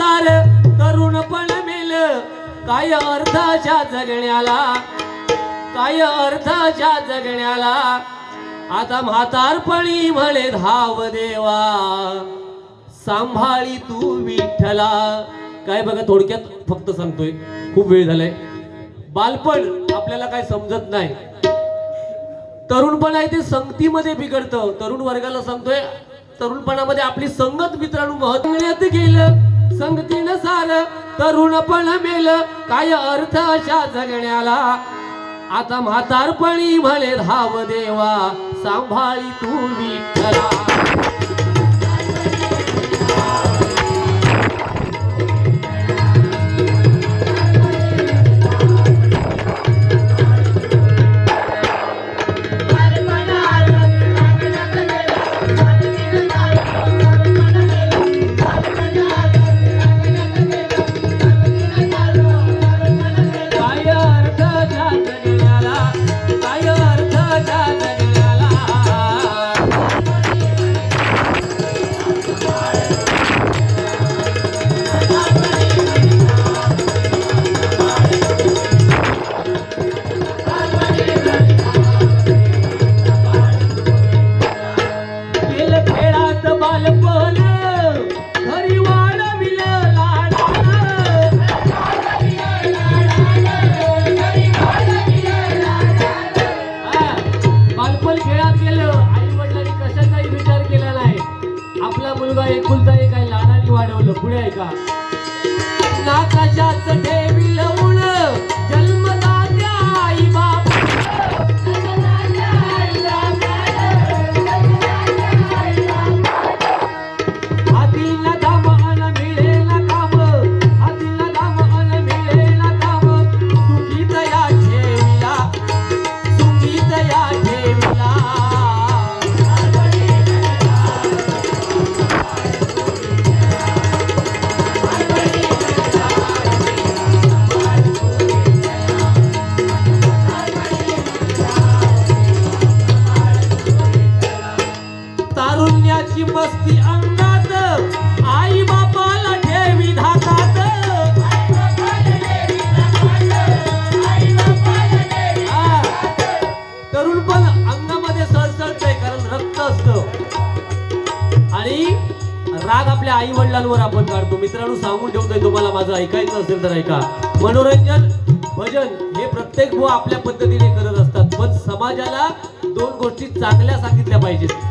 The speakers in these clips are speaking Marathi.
सार तरुणपण मेल. काय अर्थाच्या जगण्याला? काय अर्थाच्या जगण्याला? आता म्हातारपणी म्हणे धाव देवा. सांभाळी तू विठ्ठला. काय बघा थोडक्यात फक्त सांगतोय खूप वेळ झालाय. बालपण आपल्याला काय समजत नाही. तरुणपण आहे ते संगतीमध्ये बिघडतं. तरुण वर्गाला सांगतोय तरुणपणामध्ये आपली संगत मित्रांनो महत्वात गेलं. संगतीनं सार तरुणपण मेल काय अर्थ अशा जगण्याला? आता म्हातारपणी म्हणे धाव देवा सांभाळी तू विठ्ठला. लहानाने पुढे ऐका नाकाशाच ठेवी लवण जन्मदात्या आई बाप. हातीला दाम ठेविला तारुण्याची मस्ती अंगात. आई बापाला ठेवी धाकात तरुण पण अंगामध्ये सळसळतंय कारण रक्त असतं. आणि राग आपल्या आई वडिलांवर आपण काढतो. मित्रांनो सांगून ठेवतोय तुम्हाला माझं. ऐकायचं असेल तर ऐका. मनोरंजन भजन हे प्रत्येक व आपल्या पद्धतीने करत असतात. पण समाजाला दोन गोष्टी चांगल्या सांगितल्या पाहिजेत.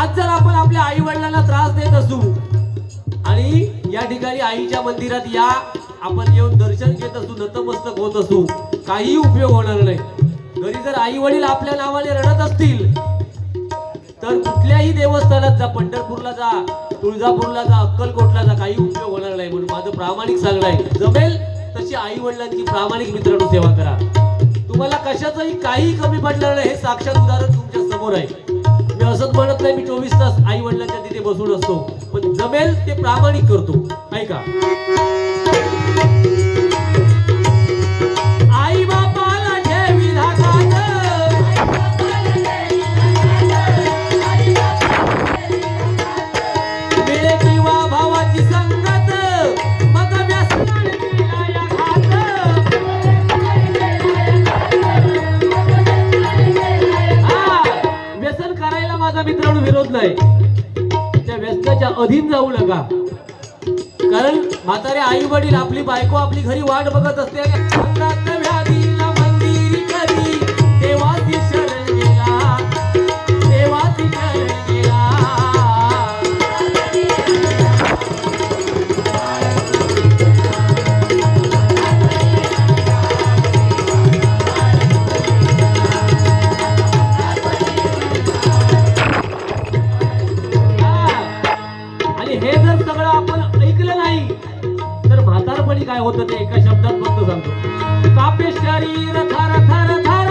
आज जर आपण आपल्या आई वडिलांना त्रास देत असू आणि या ठिकाणी आईच्या मंदिरात या आपण येऊन दर्शन घेत असू नतमस्तक होत असू काही उपयोग होणार नाही. घरी जर आई वडील आपल्या नावाने रडत असतील तर कुठल्याही देवस्थानात जा पंढरपूरला जा तुळजापूरला जा अक्कलकोटला जा काही उपयोग होणार नाही. म्हणून माझं प्रामाणिक सांगणं आहे जमेल तशी आई वडिलांची प्रामाणिक मित्रांनो सेवा करा. तुम्हाला कशाचंही काही कमी पडणार नाही हे साक्षात उदाहरण तुमच्यासमोर आहे. मी असंच म्हणत नाही मी चोवीस तास आई वडिलांच्या तिथे बसून असतो. पण जमेल ते प्रामाणिक करतो. ऐका. आहे. त्या व्यसनाच्या अधीन जाऊ नका. कारण म्हातारे आई वडील आपली बायको आपली घरी वाट बघत असते होतं ते एका शब्दात फक्त सांगतो. कापे शरीर थर थर थर